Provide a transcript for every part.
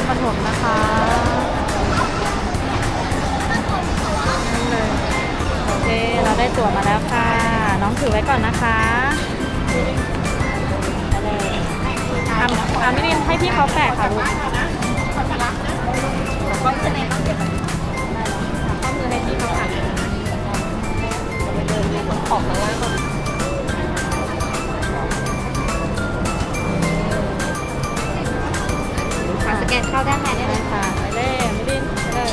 รปฐมนะคะนั่นเลยโอเคเราได้ตั๋วมาแล้วค่ะ น้องถือไว้ก่อนนะคะไปเอะอะไม่ได้ให้พี่เขาแปะค่ะลูกข้อมือในต้องเก็บข้อมือให้พี่เขาค่ะของข้างล่างก่อน กนเข้าด้านในได้เลยค่ะไปเลยไม่ได้ไปเลย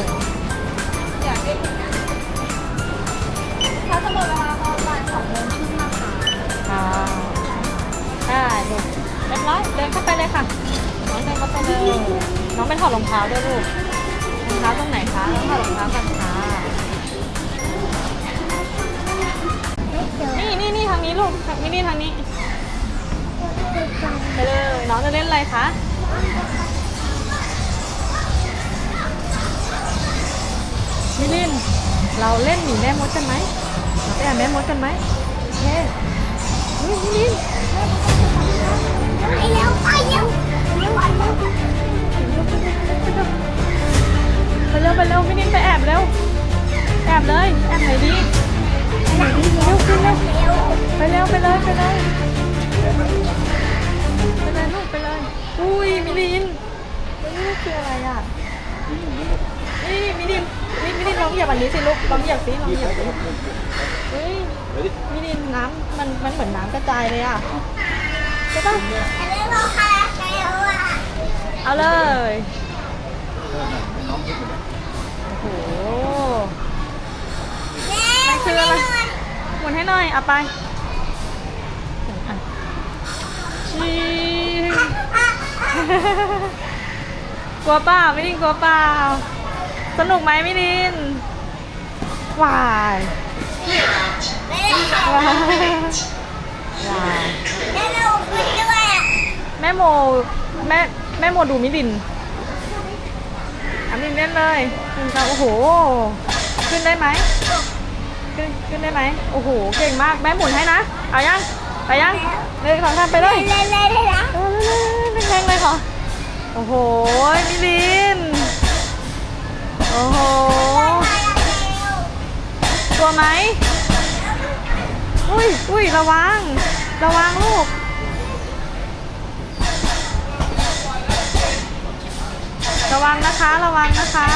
เขาจะหมดเวลาตอนบ่ายสองโมงครึ่งนะคะค่ะได้ลูกเรียบร้อยเดินเข้าไปเลยค่ะน้องเดินเข้าไปเลยน้องไปถอดรองเท้าด้วยลูกรองเท้าตรงไหนคะต้องถอดรองเท้าก่อนค่ะนี่นี่นี่ทางนี้ลูกทางนี้นี่ทางนี้ไปเลยน้องจะเล่นอะไรคะ มิลิน เราเล่นหนีแม่มดกันไหมเราไปแอบแม่มดกันไหมโอเคเฮ้ยมิลินไปเร็วไปเร็วไปเร็วไปเร็วมิลินไปแอบเร็วแอบเลยแอบไหนดีแอบไหนดีเร็วขึ้นเร็วไปเร็วไปเลยไปเลยไปเลยลูกไปเลยอุ้ยมิลินเฮ้ยนี่คืออะไรอะ นี่มิลินมิลินลองเหยียบอันนี้สิลูกลองเหยียบสิลองเหยียบสิเฮ้ยมิลินน้ำมันมันเหมือนน้ำกระจายเลยอะใช่ปะเร็วค่ะเร็วอะเอาเลยโอ้โหม่มันคืออะไรหมุนให้หน่อยเอาไปชีกลัวเปล่าไม่ดินกลัวเปล่า สนุกไหมไม่ดินวายไม่ได้ค่ะวายวายแม่เราขึ้นด้วยอะแม่โมแม่แม่โมดูมิดินอามินเล่นเลยมินจะโอ้โห ขึ้นได้ไหมขึ้นขึ้นได้ไหมโอ้โห เก่งมากแม่หมุนให้นะเอายังไปยังเลยสองท่านไปเลยเล่นเล่นเลยนะเออเลยแรงๆเลยค่ะโอ้โหมิลิน โอ้โหกลัวไหม อุ้ยอุ้ยระวัง ระวังลูก ระวังนะคะ ระวังนะคะ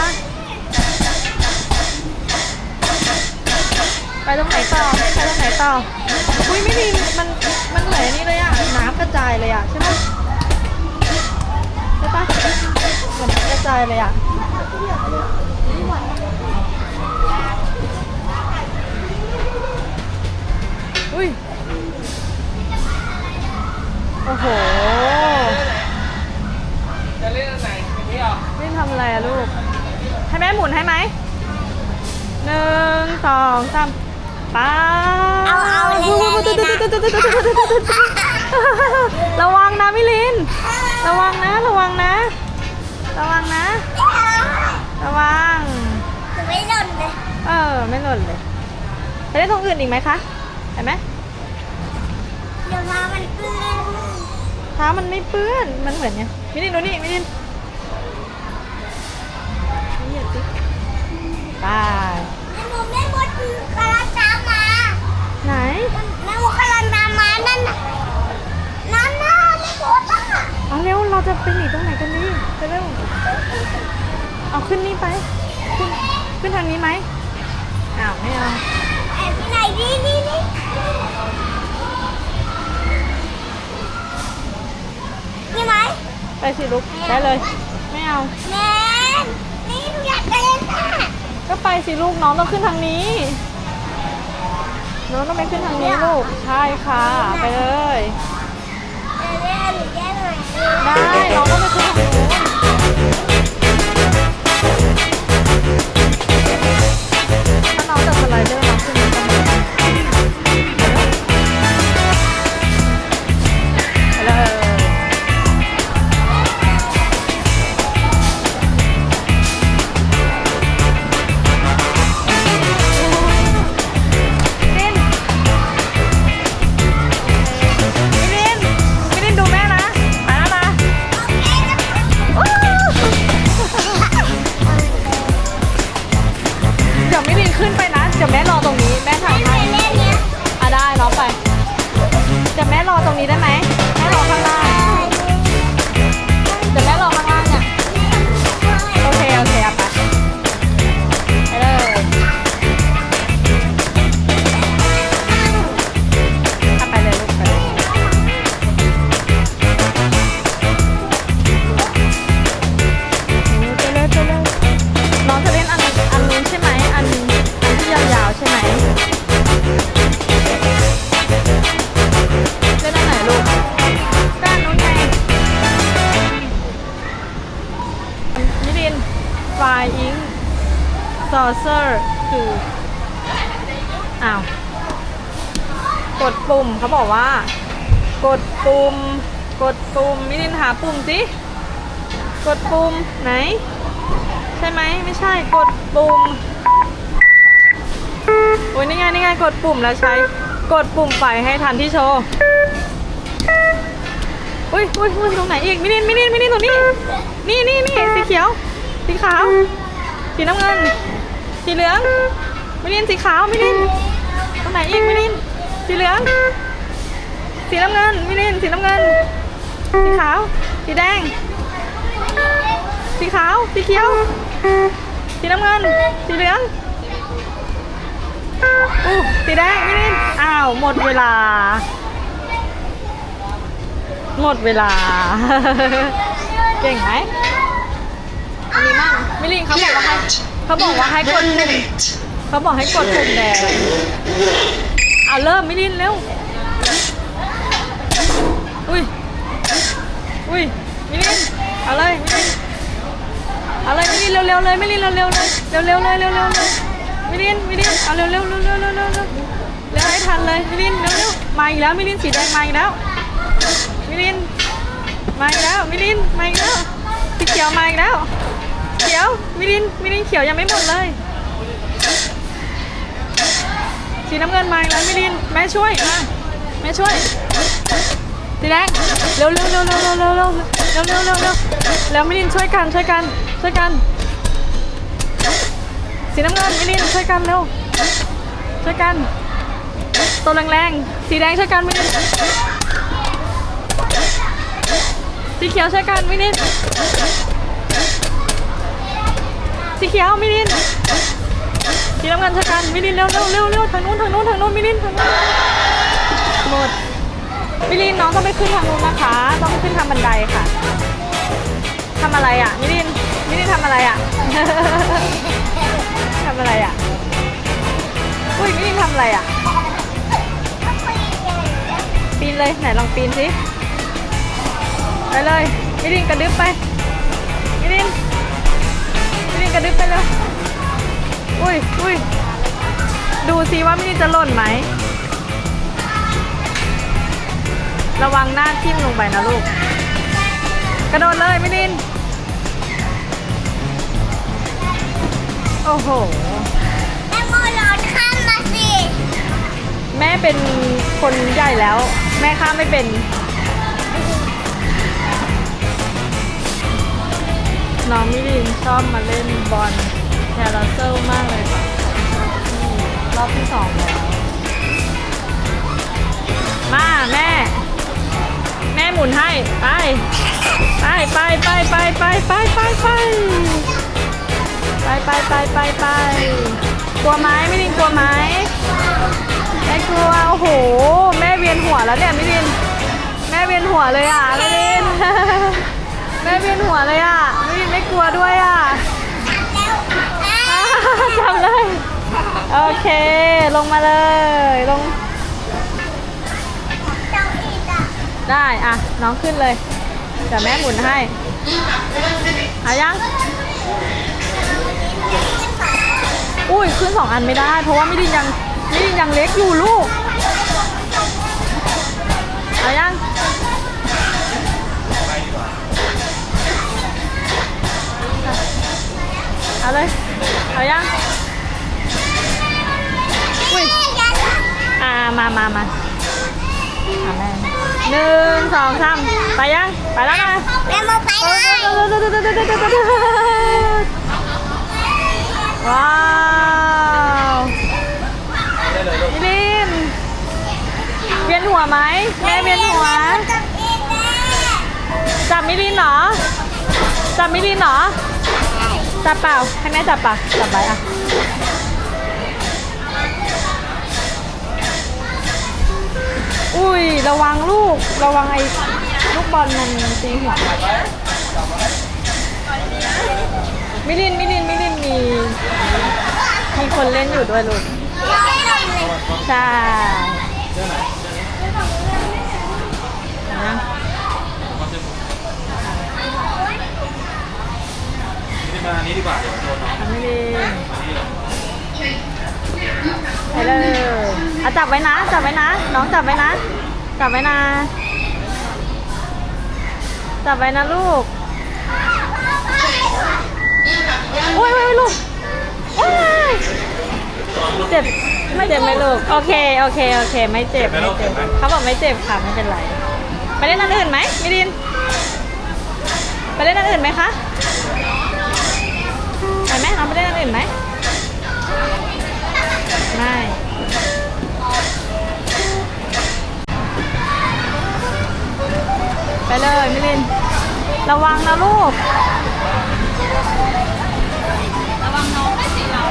ไปตรงไหนต่อ ไปตรงไหนต่อ อุ้ยไม่ดีมันมันเหมือนนี่เลยอะน้ำกระจายเลยอะใช่ไหมใช่ปะเหมือนน้ำกระจายเลยอะ อุ้ย โอ้โห จะเล่นอันไหนอันนี้เหรอนี่ทำอะไรอะลูก ให้แม่หมุนให้ไหมหนึ่งสองสามป้าเอาเอาเล่นเล่นเลยนะระวังนะมิลิน ระวังนะ ระวังนะ ระวังนะ ระวังไม่หล่นเลย เออ ไม่หล่นเลย ไปเล่นตรงอื่นอีกไหมคะ เห็นไหมเดี๋ยวมามันเปื้อนเท้ามันไม่เปื้อน มันเหมือนไงมิลินดูนี่มิลินนี่เหยียบสิไปแม่หมูแม่หมดกำลังตามมาไหนแม่หมูกำลังตามมานั่นน่ะนั่นน่ะแม่หมูตั้งอะเอาเร็วเราจะไปหนีตรงไหนกันดีไปเร็วเอาขึ้นนี่ไป ขึ้นขึ้นทางนี้ไหมอ้าวไม่ สิลุกได้เลย ไม่เอา แม่นี่หนูอยากเล่นอะก็ไปสิลูกน้องต้องขึ้นทางนี้น้องต้องไปขึ้นทางนี้ลูกใช่ค่ะ ไปเลยเล่นหนูแย่หน่อยได้น้องต้องไปขึ้นทางนู้นถ้าน้องจะสไลเดอร์ เขาบอกว่า กดปุ่ม กดปุ่มมิรินหาปุ่มสิกดปุ่มไหน ใช่ไหมไม่ใช่กดปุ่มโอ้ยนี่ไงนี่ไงกดปุ่มแล้วใช้ กดปุ่มไปให้ทันที่โชว์อุ้ยอุ้ยอุ้ยตรงไหนอีกมินินมินินมินินตรงนี้ นี่นี่นี่สีเขียว สีขาว สีน้ำเงิน สีเหลืองมินินสีขาวมินินตรงไหนอีกมินินสีเหลือง สีน้ำเงินมินินสีน้ำเงิน สีขาว สีแดง สีขาว สีเขียว สีน้ำเงิน สีเหลืองอู้สีแดงมินินอ้าว หมดเวลา หมดเวลา เก่งไหมอันนี้มั่งมิลินเขาบอกว่าให้เขาบอกว่าให้กดปุ่มเขาบอกให้กดปุ่มแดงเอาเริ่มมิลินเร็ว อุ้ย อุ้ยมิลินเอาเลยมิลินเอาเลยมิลินเร็วๆเลยมิลินเร็วๆเลยเร็วๆเลยเร็วๆเลยมิลินมิลินเอาเร็วๆเร็วๆเร็วๆเร็วๆเร็วเร็วให้ทันเลยมิลินเร็วๆมาอีกแล้วมิลินสีแดงมาอีกแล้วมิลินมาอีกแล้วมิลินมาอีกแล้วสีเขียวมาอีกแล้วเขียวมิลินมิลินเขียวยังไม่หมดเลยสีน้ำเงินมาอีกแล้วมิลินแม่ช่วยมาแม่ช่วย สีแดงเร็วเร็วเร็วเร็วเร็วเร็วเร็วเร็วเร็วเร็วเร็วแล้วมิลินช่วยกันช่วยกันช่วยกัน สีน้ำเงินมิลินช่วยกันเร็วช่วยกันตัวแรงๆสีแดงช่วยกันมิลินสีเขียวช่วยกันมินินสีเขียวมินินสีน้ำเงินช่วยกันมินินเร็วเร็วเร็วเร็วทางนู้นทางนู้นทางนู้นมินินทางนู้นหมด มิลินน้องต้องไปขึ้นทางนู้นนะคะ ต้องขึ้นทางบันไดค่ะทำอะไรอะมิลินมิลินทำอะไรอะ ทำอะไรอะอุ้ยมิลินทำอะไรอะ ปีนเลยไหนลองปีนสิไปเลยมิรินกระดึ๊บไปมิรินมิรินกระดึ๊บไปเลยอุ้ยอุ้ยดูซิว่ามิรินจะหล่นไหม ระวังหน้าทิ่มลงไปนะลูก กระโดดเลยมิริน โอ้โห แม่โมร้อนข้ามมาสิ แม่เป็นคนใหญ่แล้ว แม่ข้ามไม่เป็น น้องมิลินชอบมาเล่นบอลแคราเซลมากเลยค่ะนี่รอบที่สองแล้ว มาแม่แม่หมุนให้ ไป ไปไปไปไปไปไปไปไปไปไปไปไปไปกลัวไหมมิลินกลัวไหมไม่กลัวโอ้โห แม่เวียนหัวแล้วเนี่ยไมิลิน แม่เวียนหัวเลยอะไมิลินแม่เวียนหัวเลยอะไมิลินไม่กลัวด้วยอะอ่าจับเลยโอเค ลงมาเลยลง เจ้าอีกอะ ได้อะน้องขึ้นเลยเดี๋ยวแม่หมุนให้หายังอุ้ยขึ้นสองอันไม่ได้ เพราะว่ามิลินยังมิลินยังเล็กอยู่ลูกเอายังเอาเลยเอายังอุ้ยอ่ามามามาอ่าแม่ หนึ่งสองสามไปยัง ไปแล้วนะแม่โมไปเลยว้าวมิลินเวียนหัวไหมแม่เวียนหัวจับเองแม่จับมิลินเหรอ จับมิลินเหรอ จับเปล่าให้แม่จับเปล่าจับไว้อะอุ้ย ระวังลูก ระวังไอ้ลูกบอลมันตีหัวมิลินมิลินมิลินมี มีคนเล่นอยู่ด้วยลูกไม่เลยใช่นะนี่มาอันนี้ดีกว่าเดี๋ยวโดนน้องทำไม่ดีไปเลยอะจับไว้นะ จับไว้นะ น้องจับไว้นะ จับไว้นะจับไว้นะลูกโอ้ยโอ้ยลูกโอ้ยเจ็บไม่เจ็บไหมลูก โอเค โอเค โอเค ไม่เจ็บ ไม่เจ็บ เขาบอกไม่เจ็บค่ะ ไม่เป็นไร ไปเล่นอันอื่นไหมมิริน ไปเล่นอันอื่นไหมคะ ไปไหมเราไปเล่นอันอื่นไหมไม่ ไปเลยมิลิน ระวังนะลูก ระวังน้องไม่สิเรา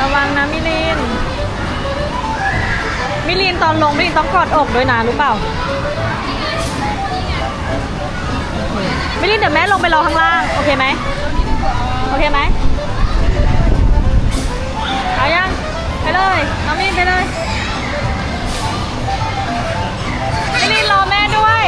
ระวังนะมิลิน มิลินตอนลงมิลินต้องกอดอกด้วยนะรู้เปล่า มิลินเดี๋ยวแม่ลงไปรอข้างล่าง โอเคไหม โอเคไหมเอายังไปเลยน้องมิลินไปเลยมิลินรอแม่ด้วย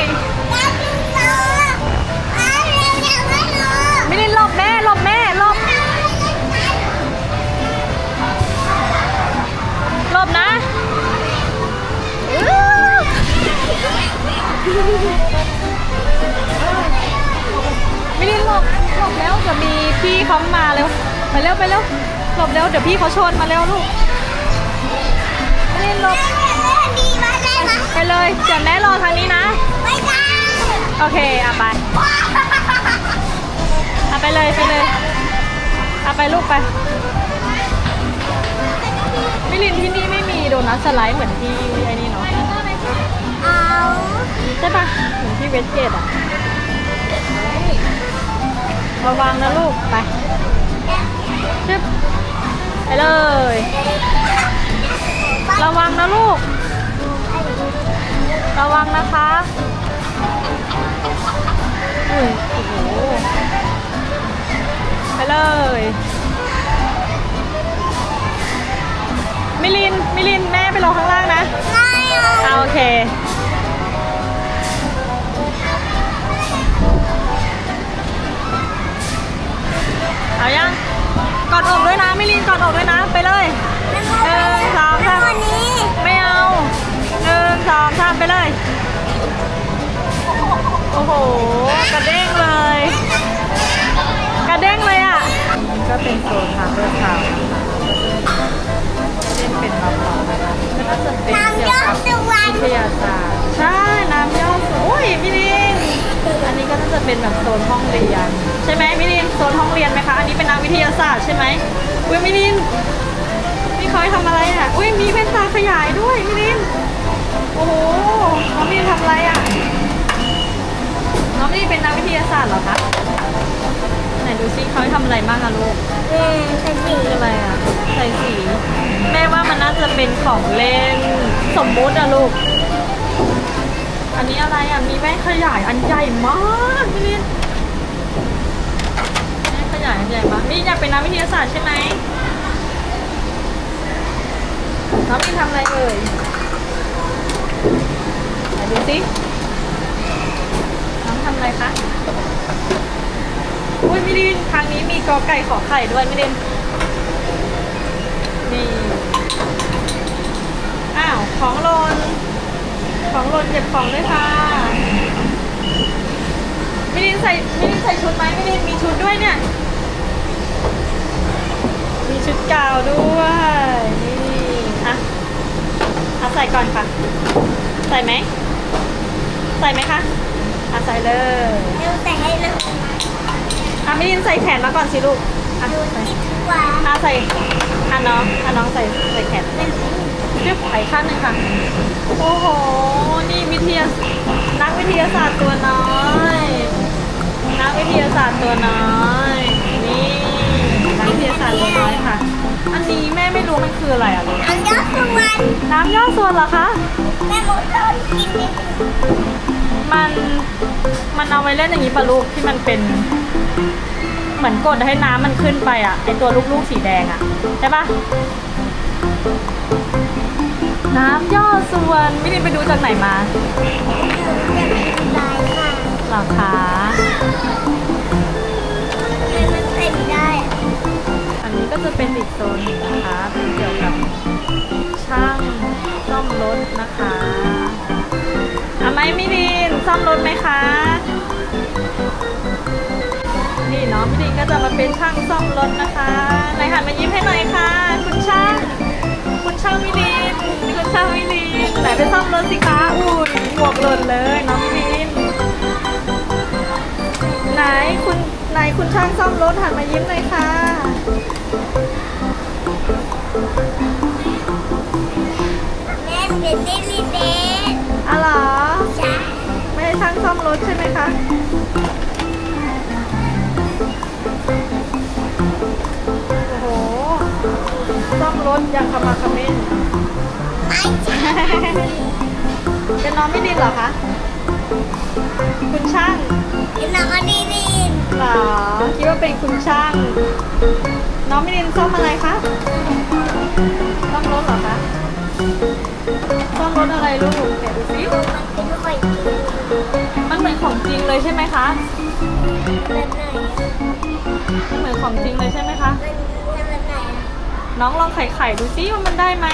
ไมิลินหลบหลบแล้วเดี๋ยวมีพี่เขามาเร็วไปเร็วไปเร็วหลบเร็วเดี๋ยวพี่เขาชนมาเร็วลูกไมิลินหลบไปเลยเดี๋ยวแม่รอทางนี้นะโอเคอะไปอะไปเลยไปเลยอะไปลูกไปมิลินที่นี่ไม่มีโดนัทสไลด์เหมือนที่ไอ้นี่เนาะ ใช่ปะเหมือนที่เวสเกตอะระวังนะลูก ไปชึบไปเลย ระวังนะลูก ระวังนะคะอุ้ยโอ้โหไปเลย มิลิน มิลิน แม่ไปรอข้างล่าง มิลินกอดอกด้วยนะ ไปเลยหนึ่งสองสามไม่เอาหนึ่งสองสามไปเลย โอ้โห กระเด้งเลย กระเด้งเลยอะ ก็เป็นโซนทางเดินทางนะคะเล่นเป็นมาเปล่านะคะก็น่าจะเป็นเกี่ยวกับวิทยาศาสตร์ใช่น้ำยอดสูงโอ้ยมิลินอันนี้ก็น่าจะเป็นแบบโซนห้องเรียน ใช่ไหมมิลินโซนห้องเรียนไหมคะ อันนี้เป็นนักวิทยาศาสตร์ใช่ไหม อุ้ยมิลินนี่เขาให้ทำอะไรอะ อุ้ยมีแว่นตาขยายด้วยมิลิน โอ้โห น้องมิลินทำอะไรอะ น้องมิลินเป็นนักวิทยาศาสตร์เหรอคะ ไหนดูซิเขาให้ทำอะไรบ้างอะลูกคืออะไรอะ ใส่สี แม่ว่ามันน่าจะเป็นของเล่นสมมุติอะลูก อันนี้อะไรอะ มีแว่นขยายอันใหญ่มากพี่ลินแว่นขยายอันใหญ่มากนี่อยากเป็นนักวิทยาศาสตร์ใช่ไหมน้องมีทำอะไรเอ่ยไหนดูสิน้องทำอะไรคะอุ้ยมิลินทางนี้มีกอไก่ขอไข่ด้วยมิลินนี่อ้าวของหล่นของหล่นเก็บของด้วยค่ะมิลินใส่มิลินใส่ชุดไหมมิลินมีชุดด้วยเนี่ย มีชุดกาวด้วย นี่อะอะใส่ก่อนค่ะ ใส่ไหม ใส่ไหมคะอะใส่เลยอะมิลินใส่แขนมาก่อนสิลูกอะใส่อะใส่อะน้องอะน้องใส่ใส่แขนเรียกไขขั้นหนึ่งค่ะ โอ้โห นี่วิทยานักวิทยาศาสตร์ตัวน้อย นักวิทยาศาสตร์ตัวน้อย นี่นักวิทยาศาสตร์ตัวน้อย ค่ะ อันนี้แม่ไม่รู้มันคืออะไรอะลูกอันยอดสุวรรณน้ำย่อส่วนเหรอคะ แม่หมูต้นกินดิมัน มันเอาไว้เล่นอย่างนี้ปะลูกที่มันเป็น เหมือนกดให้น้ำมันขึ้นไปอะไอตัวลูกๆสีแดงอะใช่ปะน้ำย่อส่วนไม่ได้ไปดูจากไหนมาจะเป็นลายค่ะเหรอคะทำไมมันเป็นได้อะอันนี้ก็ จะเป็นอีกโซนหนึ่งนะคะเป็นเกี่ยวกับช่างซ่อมรถนะคะ อะไหมมิดินซ่อมรถไหมคะ นี่เน้องมิดินก็จะมาเป็นช่างซ่อมรถนะคะไหนหันมายิ้มให้หน่อยค่ะ คุณช่าง คุณช่างมิดินคุณช่างมิดินไหนไปซ่อมรถสิคะอุ้ยหมวกหล่นเลยน้องมิดินไหนคุณไหนคุณช่างซ่อมรถหันมายิ้มหน่อยค่ะ แม่เป็นดิลิเดนอะเหรอจ้าไม่ใช่ช่างซ่อมรถใช่ไหมคะ โอ้โห ซ่อมรถอย่างขมักเขม้น ไม่ใช่เป็นน้องไม่ดินเหรอคะ คุณช่างเป็นน้องอดีดินเหรอ คิดว่าเป็นคุณช่าง น้องไม่ดินซ่อมอะไรคะ ซ่อมรถเหรอคะ ซ่อมรถอะไรลูกแกะดูสิมันเหมันเหมือนของจริงเลยใช่ไหมคะมันเหมือนของจริงเลยใช่ไหมคะมันแบบไหนอะน้องลองไข่ไข่ดูซิว่ามันได้ไหม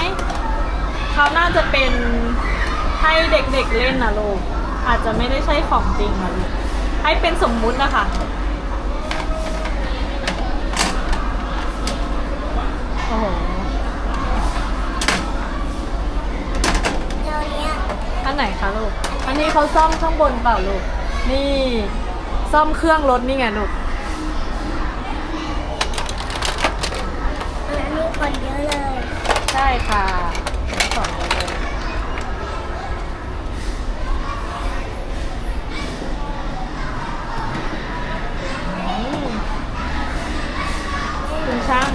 เขาน่าจะเป็นให้เด็กๆเล่นนะลูก อาจจะไม่ได้ใช่ของจริงนะลูก ให้เป็นสมมุตินะคะโอ้โห เดี๋ยวเนี้ย อันไหนคะลูก อันนี้ เขาซ่อมข้างบนเปล่าลูก นี่ซ่อมเครื่องรถนี่ไงลูกอันนี้คนเยอะเลยใช่ค่ะสอนเลยคุณช่าง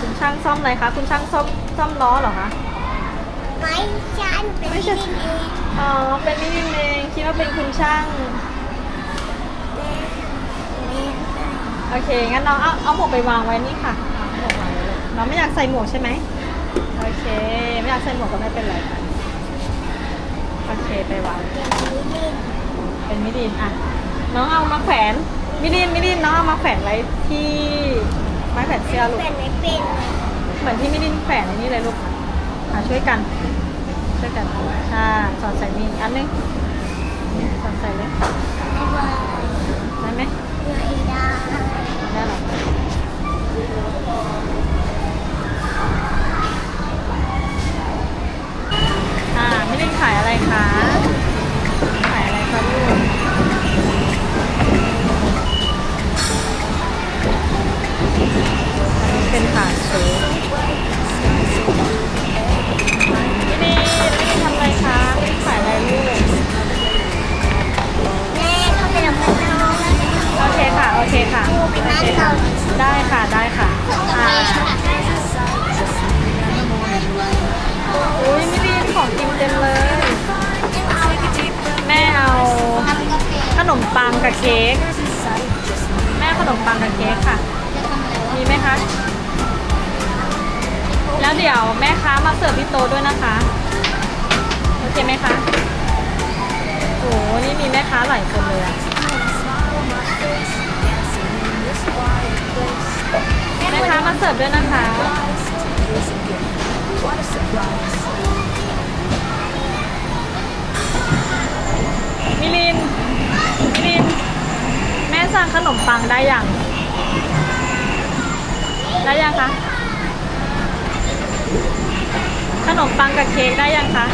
คุณช่างซ่อมอะไรคะ คุณช่างซ่อมซ่อมล้อเหรอคะ ไม่ใช่เป็นไม่ดิใช่ลิเดนอ๋อ เป็นนิดินเองคิดว่าเป็นคุณช่างแม่แม่โอเค งั้นน้องเอาเอาหมวกไปวางไว้นี่ค่ะเอาหมวกวางไว้เลยน้องไม่อยากใส่หมวกใช่ไหม โอเค ไม่อยากใส่หมวกก็ไม่เป็นไรค่ะ โอเค ไปวาง เป็นดิลิเดนเป็นมิดิน อะ น้องเอามาแขวน มิดิน มิดิน น้องเอามาแขวนไว้ที่ไม้แขวนเสื้อลูก เป็นไม่เป็น เหมือนที่มิดินแขวนในนี้เลยลูกค่ะอะช่วยกัน ช่วยกันค่ะสอดใส่มีอันนึงสอดใส่เลยได้ไหมไม่ได้ได้หรอ แม่ขนมปังกับเค้กค่ะ มีไหมคะ แล้วเดี๋ยวแม่ค้ามาเสิร์ฟที่โต๊ะด้วยนะคะ โอเคไหมคะโอ้โหนี่มีแม่ค้าหลายคนเลยอะแม่ค้ามาเสิร์ฟด้วยนะคะมิลินมิลิน สั่งขนมปังได้ยัง ได้ยังคะ ขนมปังกับเค้กได้ยังคะ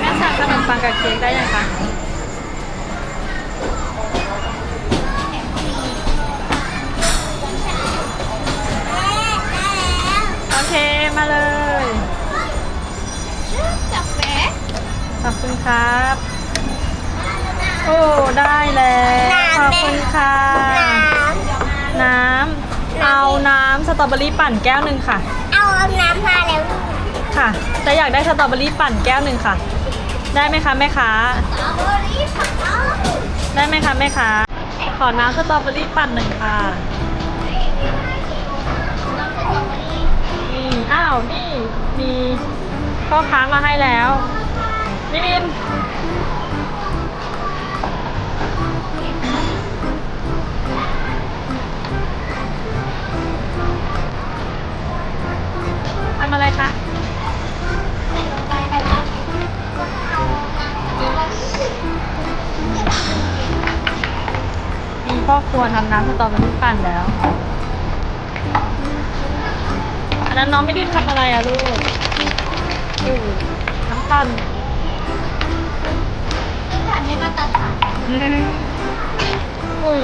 แม่สั่งขนมปังกับเค้กได้ยังคะโอเค มาเลย ขอบคุณครับ โอ้ ได้แล้วขอบคุณค่ะน้ำน้ำ เอาน้ำสตรอเบอรี่ปั่นแก้วหนึ่งค่ะ เอาน้ำมาแล้ว ค่ะจะอยากได้สตรอเบอรี่ปั่นแก้วหนึ่งค่ะ ได้ไหมคะแม่ค้าสตรอเบอรี่ผักเอาได้ไหมคะแม่ค้าขอน้ำสตรอเบอรี่ปั่นหนึ่งค่ะนี่อ้าว นี่ มีพ่อค้ามาให้แล้วนิริน ทำน้ำสตรอเบอรี่ปั่นแล้ว อันนั้นน้องไม่ได้ทำอะไรอะลูกอือน้ำปั่นอันนี้ก็ตัดขาดอุ้ย